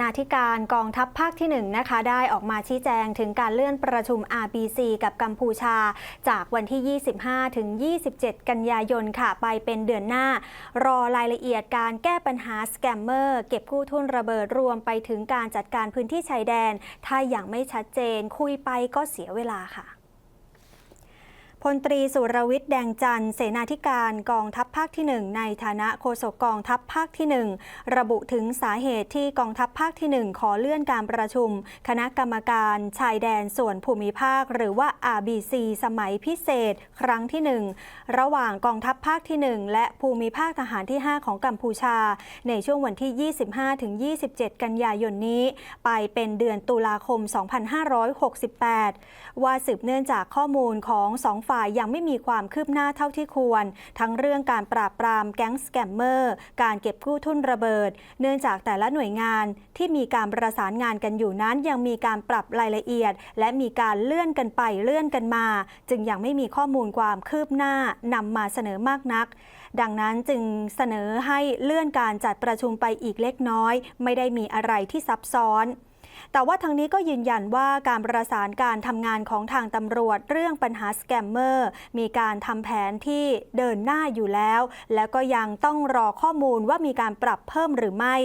นาธิการกองทัพภาคที่1นะคะได้ออกมาชี้แจงถึงการเลื่อนประชุม RBC กับกัมพูชา จากวันที่ 25 ถึง 27 กันยายนค่ะ ไปเป็นเดือนหน้า รอรายละเอียดการแก้ปัญหาสแกมเมอร์เก็บกู้ทุนระเบิดรวมไปถึงการจัดการพื้นที่ชายแดน ถ้าอย่างไม่ชัดเจนคุยไปก็เสียเวลาค่ะ พลตรีสุรวิทย์แดงจันทร์เสนาธิการกองทัพภาคที่ 1 ในฐานะโฆษกกองทัพภาคที่ 1 ระบุถึงสาเหตุที่กองทัพภาคที่ 1 ขอเลื่อนการประชุม คณะกรรมการชายแดนส่วนภูมิภาค หรือว่า RBC สมัยพิเศษ ครั้งที่ 1 ระหว่างกองทัพภาคที่ 1 และภูมิภาคทหารที่ 5 ของกัมพูชา ในช่วงวันที่ 25-27 กันยายนนี้ ไปเป็นเดือนตุลาคม 2568 ว่าสืบเนื่องจากข้อมูลของสองฝ่ายยังไม่มีความคืบหน้าเท่าที่ควร ทั้งเรื่องการปราบปรามแก๊งสแกมเมอร์ การเก็บกู้ทุนระเบิด เนื่องจากแต่ละหน่วยงานที่มีการประสานงานกันอยู่นั้นยังมีการปรับรายละเอียด และมีการเลื่อนกันไปเลื่อนกันมา จึงยังไม่มีข้อมูลความคืบหน้านำมาเสนอมากนัก ดังนั้นจึงเสนอให้เลื่อนการจัดประชุมไปอีกเล็กน้อย ไม่ได้มีอะไรที่ซับซ้อน แต่ว่าทางนี้ก็ยืนยันว่าการประสานการทำงานของทางตำรวจเรื่องปัญหาสแกมเมอร์มีการทำแผนที่เดินหน้าอยู่แล้ว แล้วก็ยังต้องรอข้อมูลว่ามีการปรับเพิ่มหรือไม่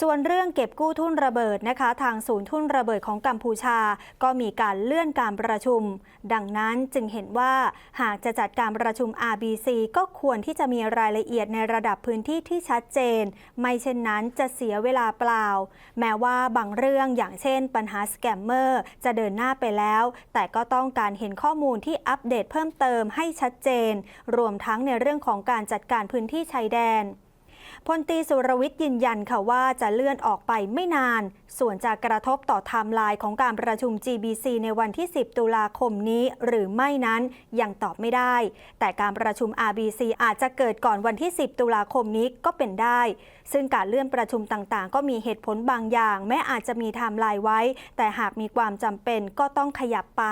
ส่วนเรื่องเก็บกู้ทุนระเบิดนะคะ ทางศูนย์ทุนระเบิดของกัมพูชา ก็มีการเลื่อนการประชุม ดังนั้นจึงเห็นว่าหากจะจัดการประชุม RBC ก็ควรที่จะมีรายละเอียดในระดับพื้นที่ที่ชัดเจน ไม่เช่นนั้นจะเสียเวลาเปล่า แม้ว่าบางเรื่องอย่างเช่น ปัญหาสแกมเมอร์จะเดินหน้าไปแล้ว แต่ก็ต้องการเห็นข้อมูลที่อัปเดตเพิ่มเติมให้ชัดเจน รวมทั้งในเรื่องของการจัดการพื้นที่ชายแดน พลตีสุรวิทย์ยืนยันค่ะว่าจะเลื่อนออกไปไม่นาน ส่วนจะกระทบต่อไทม์ไลน์ของการประชุม GBC ในวันที่ 10 ตุลาคมนี้หรือไม่นั้นยังตอบไม่ได้ แต่การประชุม RBC อาจจะเกิดก่อนวันที่ 10 ตุลาคมนี้ก็เป็นได้ ซึ่งการเลื่อนประชุมต่างๆ ก็มีเหตุผลบางอย่าง แม้อาจจะมีไทม์ไลน์ไว้ แต่หากมีความจำเป็นก็ต้องขยับไป